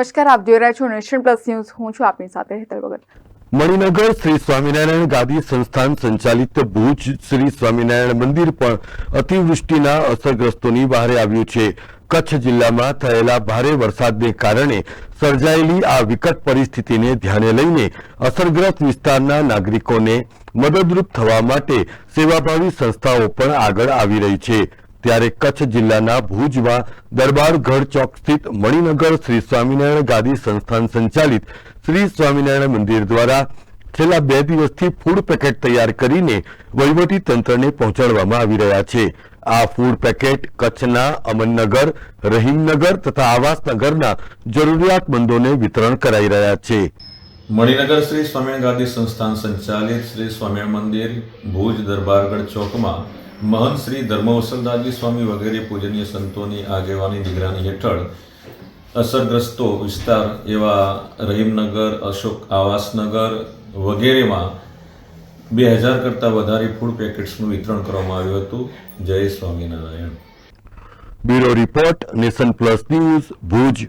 નમસ્કાર, આપ જોઈ રહ્યા છો નેશન પ્લસ ન્યૂઝ. હું છું આપની સાથે હેતલ ભગત. મણિનગર શ્રી સ્વામિનારાયણ ગાદી સંસ્થાન સંચાલિત ભુજ શ્રી સ્વામિનારાયણ મંદિર પણ અતિવૃષ્ટિના અસરગ્રસ્તોની બહારે આવ્યું છે. કચ્છ જિલ્લામાં થયેલા ભારે વરસાદને કારણે સર્જાયેલી આ વિકટ પરિસ્થિતિને ધ્યાને લઈને અસરગ્રસ્ત વિસ્તારના નાગરિકોને મદદરૂપ થવા માટે સેવાભાવી સંસ્થાઓ પણ આગળ આવી રહી છે. ત્યારે કચ્છ જિલ્લાના ભુજમાં દરબારગઢ ચોક સ્થિત મણિનગર શ્રી સ્વામિનારાયણ ગાદી સંસ્થાન સંચાલિત શ્રી સ્વામિનારાયણ મંદિર દ્વારા છેલ્લા બે દિવસથી ફૂડ પેકેટ તૈયાર કરીને વહીવટી તંત્રને પહોંચાડવામાં આવી રહ્યા છે. આ ફૂડ પેકેટ કચ્છના અમનનગર, રહીમનગર તથા આવાસનગરના જરૂરિયાતમંદોને વિતરણ કરાઈ રહ્યા છે. મણિનગર શ્રી સ્વામિનારાયણ ગાદી સંસ્થાન સંચાલિત શ્રી સ્વામિનારાયણ મંદિર, ભુજ દરબારગઢ ચોકમાં મહંત શ્રી ધર્મવસલદાસજી સ્વામી વગેરે પૂજનીય સંતોની આગેવાની નિગરાની હેઠળ અસરગ્રસ્તો વિસ્તાર એવા રહીમનગર, અશોક આવાસનગર વગેરેમાં બે હજાર કરતાં વધારે ફૂડ પેકેટ્સનું વિતરણ કરવામાં આવ્યું હતું. જય Swaminarayan. Bureau report, nation plus news, Bhuj.